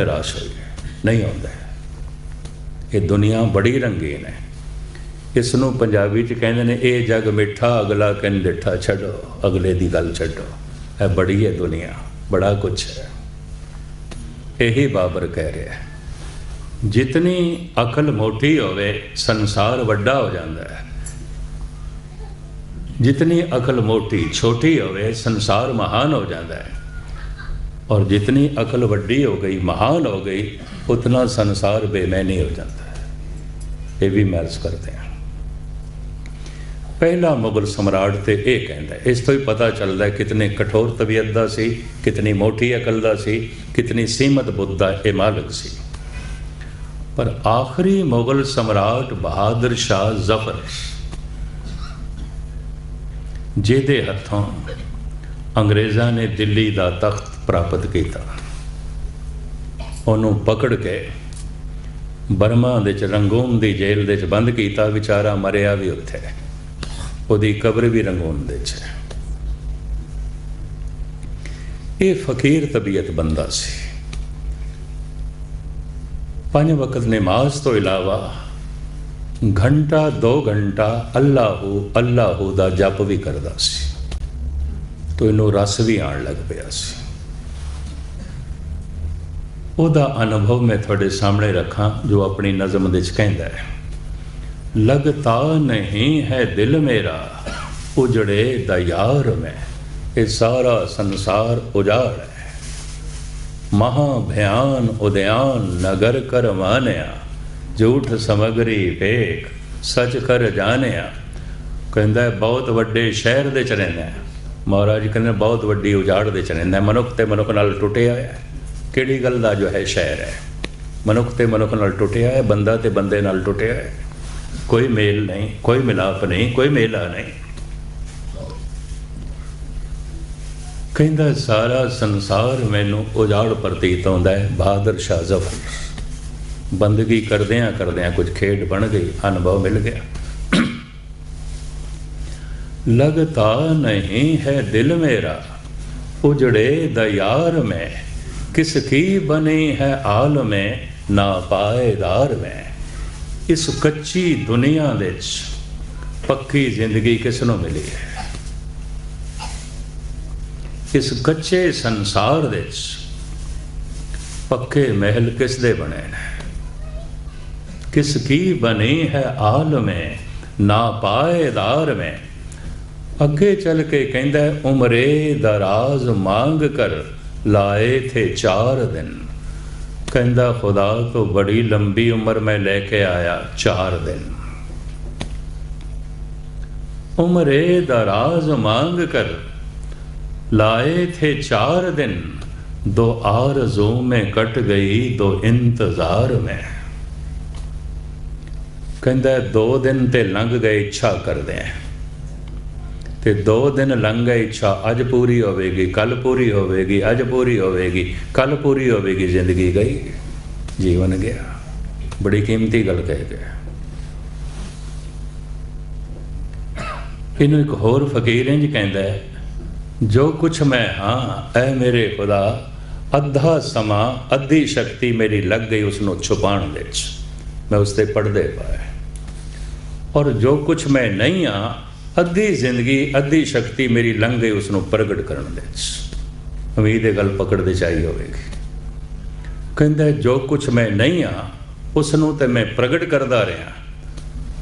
ਨਿਰਾਸ਼ ਹੋ ਗਏ ਨਹੀਂ ਆਉਂਦਾ ਇਹ ਦੁਨੀਆ ਬੜੀ ਰੰਗੀਨ ਹੈ। ਇਸ ਨੂੰ ਪੰਜਾਬੀ ਚ ਕਹਿੰਦੇ ਨੇ, ਇਹ ਜਗ ਮਿੱਠਾ, ਅਗਲਾ ਕੰਨ ਡਿੱਠਾ ਛੱਡੋ, ਅਗਲੇ ਦੀ ਗੱਲ ਛੱਡੋ। ਇਹ ਬੜੀ ਹੈ ਦੁਨੀਆ, ਬੜਾ ਕੁਛ ਹੈ। ਇਹੀ ਬਾਬਰ ਕਹਿ ਰਿਹਾ ਹੈ, ਜਿਤਨੀ ਅਕਲ ਮੋਟੀ ਹੋਵੇ, ਸੰਸਾਰ ਵੱਡਾ ਹੋ ਜਾਂਦਾ ਹੈ। ਜਿਤਨੀ ਅਕਲ ਮੋਟੀ ਛੋਟੀ ਹੋਵੇ, ਸੰਸਾਰ ਮਹਾਨ ਹੋ ਜਾਂਦਾ ਹੈ। ਔਰ ਜਿਤਨੀ ਅਕਲ ਵੱਡੀ ਹੋ ਗਈ, ਮਹਾਨ ਹੋ ਗਈ, ਉਤਨਾ ਸੰਸਾਰ ਬੇਮੈਨੀ ਹੋ ਜਾਂਦਾ ਹੈ। ਇਹ ਵੀ ਮਹਿਰਸ ਕਰਦੇ ਹਾਂ। ਪਹਿਲਾ ਮੁਗਲ ਸਮਰਾਟ ਤੇ ਇਹ ਕਹਿੰਦਾ ਇਸ ਤੋਂ ਹੀ ਪਤਾ ਚੱਲਦਾ ਹੈ ਕਿਤਨੇ ਕਠੋਰ ਤਬੀਅਤ ਦਾ ਸੀ, ਕਿਤਨੀ ਮੋਟੀ ਅਕਲ ਦਾ ਸੀ, ਕਿਤਨੀ ਸੀਮਤ ਬੁੱਧ ਦਾ ਇਹ ਮਾਲਕ ਸੀ। ਪਰ ਆਖਰੀ ਮੁਗਲ ਸਮਰਾਟ ਬਹਾਦਰ ਸ਼ਾਹ ਜ਼ਫਰ ਜਿਹਦੇ ਹੱਥੋਂ ਅੰਗਰੇਜ਼ਾਂ ਨੇ ਦਿੱਲੀ ਦਾ ਤਖਤ ਪ੍ਰਾਪਤ ਕੀਤਾ। ਉਹਨੂੰ ਪਕੜ ਕੇ ਬਰਮਾ ਦੇ ਚ, ਰੰਗੂਨ ਦੀ ਜੇਲ੍ਹ ਦੇ ਚ ਬੰਦ ਕੀਤਾ, ਵਿਚਾਰਾ ਮਰਿਆ ਵੀ ਉੱਥੇ। ਉਹਦੀ ਕਬਰ ਵੀ ਰੰਗੂਨ ਦੇ ਚ। ਇਹ ਫਕੀਰ ਤਬੀਅਤ ਬੰਦਾ ਸੀ। ਪੰਜ ਵਕਤ ਨਮਾਜ਼ ਤੋਂ ਇਲਾਵਾ ਘੰਟਾ 2 ਘੰਟਾ ਅੱਲਾਹੂ ਅੱਲਾਹੂ ਦਾ ਜਪ ਵੀ ਕਰਦਾ ਸੀ। ਤੋ ਇਹਨੂੰ ਰਸ ਵੀ ਆਣ ਲੱਗ ਪਿਆ ਸੀ। ਉਹਦਾ ਅਨੁਭਵ ਮੈਂ ਤੁਹਾਡੇ ਸਾਹਮਣੇ ਰੱਖਾਂ, ਜੋ ਆਪਣੀ ਨਜ਼ਮ ਦੇ ਵਿੱਚ ਕਹਿੰਦਾ ਹੈ। ਲਗਤਾ ਨਹੀਂ ਹੈ ਦਿਲ ਮੇਰਾ, ਉਜੜੇ ਦਾ ਯਾਰ ਮੈਂ, ਇਹ ਸਾਰਾ ਸੰਸਾਰ ਉਜਾੜ ਹੈ। ਮਹਾ ਭਿਆਨ ਉਦਿਆਨ ਨਗਰ ਕਰ ਮਾਨਿਆ, ਝੂਠ ਸਮਗਰੀ ਵੇਖ ਸੱਚ ਕਰ ਜਾਣਿਆ। ਕਹਿੰਦਾ ਬਹੁਤ ਵੱਡੇ ਸ਼ਹਿਰ ਦੇ ਚ ਰਹਿੰਦਾ ਮਹਾਰਾਜ ਕਹਿੰਦੇ ਬਹੁਤ ਵੱਡੀ ਉਜਾੜ ਦੇ ਚ ਰਹਿੰਦਾ ਮਨੁੱਖ ਤੇ ਮਨੁੱਖ ਨਾਲ ਟੁੱਟਿਆ ਹੋਇਆ ਹੈ। ਕਿਹੜੀ ਗੱਲ ਦਾ ਜੋ ਹੈ ਸ਼ਹਿਰ ਹੈ? ਮਨੁੱਖ ਤੇ ਮਨੁੱਖ ਨਾਲ ਟੁੱਟਿਆ ਹੈ, ਬੰਦਾ ਤੇ ਬੰਦੇ ਨਾਲ ਟੁੱਟਿਆ ਹੈ। ਕੋਈ ਮੇਲ ਨਹੀਂ, ਕੋਈ ਮਿਲਾਪ ਨਹੀਂ, ਕੋਈ ਮੇਲਾ ਨਹੀਂ। ਕਹਿੰਦਾ, ਸਾਰਾ ਸੰਸਾਰ ਮੈਨੂੰ ਉਜਾੜ ਪ੍ਰਤੀਤ ਆਉਂਦਾ ਹੈ, ਬਹਾਦਰ ਸ਼ਾਹ ਜ਼ਫਰ। ਬੰਦਗੀ ਕਰਦਿਆਂ ਕਰਦਿਆਂ ਕੁਝ ਖੇਡ ਬਣ ਗਈ, ਅਨੁਭਵ ਮਿਲ ਗਿਆ। ਲਗਤਾ ਨਹੀਂ ਹੈ ਦਿਲ ਮੇਰਾ, ਉਜੜੇ ਦਾ ਯਾਰ ਮੈਂ। ਕਿਸ ਕੀ ਬਣੀ ਹੈ ਆਲਮ ਨਾ ਪਾਏਦਾਰ ਮੈਂ। ਇਸ ਕੱਚੀ ਦੁਨੀਆ ਵਿੱਚ ਪੱਕੀ ਜ਼ਿੰਦਗੀ ਕਿਸ ਨੂੰ ਮਿਲੀ ਹੈ? ਇਸ ਕੱਚੇ ਸੰਸਾਰ ਵਿੱਚ ਪੱਕੇ ਮਹਿਲ ਕਿਸ ਦੇ ਬਣੇ ਨੇ? ਕਿਸ ਕੀ ਬਣੀ ਹੈ ਆਲਮੇ ਨਾ ਪਾਏਦਾਰ ਮੈਂ। ਅੱਗੇ ਚੱਲ ਕੇ ਕਹਿੰਦਾ ਹੈ, ਉਮਰੇ ਦਰਾਜ਼ ਮੰਗ ਕਰ لائے تھے چار دن۔ کہندہ خدا تو بڑی لمبی عمر میں لے کے آیا چار دن۔ عمر دراز مانگ کر لائے تھے چار دن، دو آرزوں میں کٹ گئی دو انتظار میں۔ کہندہ دو دن تے لنگ گئے اچھا کر دیں۔ ਤੇ ਦੋ ਦਿਨ ਲੰਘ ਗਏ ਇੱਛਾ ਅੱਜ ਪੂਰੀ ਹੋਵੇਗੀ ਕੱਲ ਪੂਰੀ ਹੋਵੇਗੀ, ਅੱਜ ਪੂਰੀ ਹੋਵੇਗੀ ਕੱਲ ਪੂਰੀ ਹੋਵੇਗੀ, ਜ਼ਿੰਦਗੀ ਗਈ, ਜੀਵਨ ਗਿਆ। ਬੜੀ ਕੀਮਤੀ ਗੱਲ ਕਹਿ ਗਿਆ ਇਹਨੂੰ ਇੱਕ ਹੋਰ ਫਕੀਰ ਇੰਜ ਕਹਿੰਦਾ ਹੈ, ਜੋ ਕੁਛ ਮੈਂ ਹਾਂ, ਐ ਮੇਰੇ ਖੁਦਾ, ਅੱਧਾ ਸਮਾਂ, ਅੱਧੀ ਸ਼ਕਤੀ ਮੇਰੀ ਲੱਗ ਗਈ ਉਸ ਨੂੰ ਛੁਪਾਉਣ ਵਿੱਚ। ਮੈਂ ਉਸ ਤੇ ਪੜਦੇ ਪਾਏ। ਔਰ ਜੋ ਕੁਛ ਮੈਂ ਨਹੀਂ ਆ ਅੱਧੀ ਜ਼ਿੰਦਗੀ, ਅੱਧੀ ਸ਼ਕਤੀ ਮੇਰੀ ਲੰਘ ਗਈ ਉਸ ਨੂੰ ਪ੍ਰਗਟ ਕਰਨ ਦੇ ਵਿੱਚ। ਉਮੀਦ ਇਹ ਗੱਲ ਪਕੜ ਦੇ ਚਾਹੀ ਹੋਵੇਗੀ। ਕਹਿੰਦਾ, ਜੋ ਕੁਝ ਮੈਂ ਨਹੀਂ ਆ ਉਸ ਨੂੰ ਤੇ ਮੈਂ ਪ੍ਰਗਟ ਕਰਦਾ ਰਿਹਾ।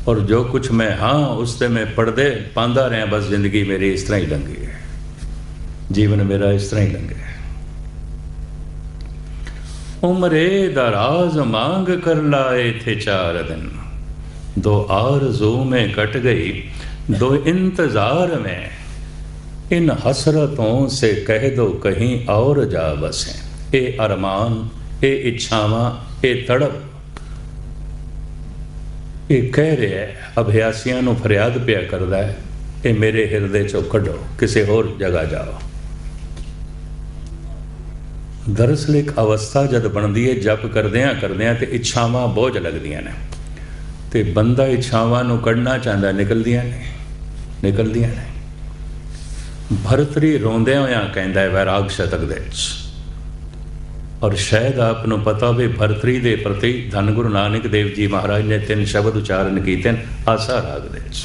ਔਰ ਜੋ ਕੁਝ ਮੈਂ ਹਾਂ, ਉਸ ਤੇ ਮੈਂ ਪੜਦੇ ਪਾਉਂਦਾ ਰਿਹਾ, ਬਸ ਜ਼ਿੰਦਗੀ ਮੇਰੀ ਇਸ ਤਰ੍ਹਾਂ ਹੀ ਲੰਘੀ ਹੈ। ਜੀਵਨ ਮੇਰਾ ਇਸ ਤਰ੍ਹਾਂ ਹੀ ਲੰਘਿਆ ਉਮਰੇ ਦਾ ਰਾਜ਼ ਮੰਗ ਕਰ ਲਾਏ ਥੇ ਚਾਰ ਦਿਨ। ਦੋ ਆਰਜ਼ੂ ਮੈਂ ਕਟ ਗਈ दो इंतजार में इन हसरतों से कह दो कहीं और जा बसें ਇਹ ਅਰਮਾਨ ਇਹ ਇੱਛਾਵਾਂ ਇਹ ਤੜਪ ਇਹ ਕਹਿ ਰਿਹਾ ਹੈ ਅਭਿਆਸੀਆਂ ਨੂੰ ਫਰਿਆਦ ਪਿਆ ਕਰਦਾ ਹੈ ਇਹ ਮੇਰੇ ਹਿਰਦੇ ਚੋਂ ਕੱਢੋ ਕਿਸੇ ਹੋਰ ਜਗ੍ਹਾ ਜਾਓ ਦਰਅਸਲ ਇੱਕ ਅਵਸਥਾ ਜਦ ਬਣਦੀ ਹੈ ਜਪ ਕਰਦਿਆਂ ਕਰਦਿਆਂ ਤੇ ਇੱਛਾਵਾਂ ਬੋਝ ਲੱਗਦੀਆਂ ਨੇ ਤੇ ਬੰਦਾ ਇੱਛਾਵਾਂ ਨੂੰ ਕੱਢਣਾ ਚਾਹੁੰਦਾ ਨਿਕਲਦੀਆਂ ਨੇ ਨਿਕਲਦੀਆਂ ਨੇ। ਭਰਤਰੀ ਰੋਂਦਿਆਂ ਹੋਇਆਂ ਕਹਿੰਦਾ ਹੈ, ਵੈਰਾਗ ਸ਼ਤਕ ਦੇ ਵਿੱਚ। ਔਰ ਸ਼ਾਇਦ ਆਪ ਨੂੰ ਪਤਾ ਹੋਵੇ, ਭਰਤਰੀ ਦੇ ਪ੍ਰਤੀ ਧੰਨ ਗੁਰੂ ਨਾਨਕ ਦੇਵ ਜੀ ਮਹਾਰਾਜ ਨੇ ਤਿੰਨ ਸ਼ਬਦ ਉਚਾਰਨ ਕੀਤੇ ਆਸਾ ਰਾਗ ਦੇ ਵਿੱਚ।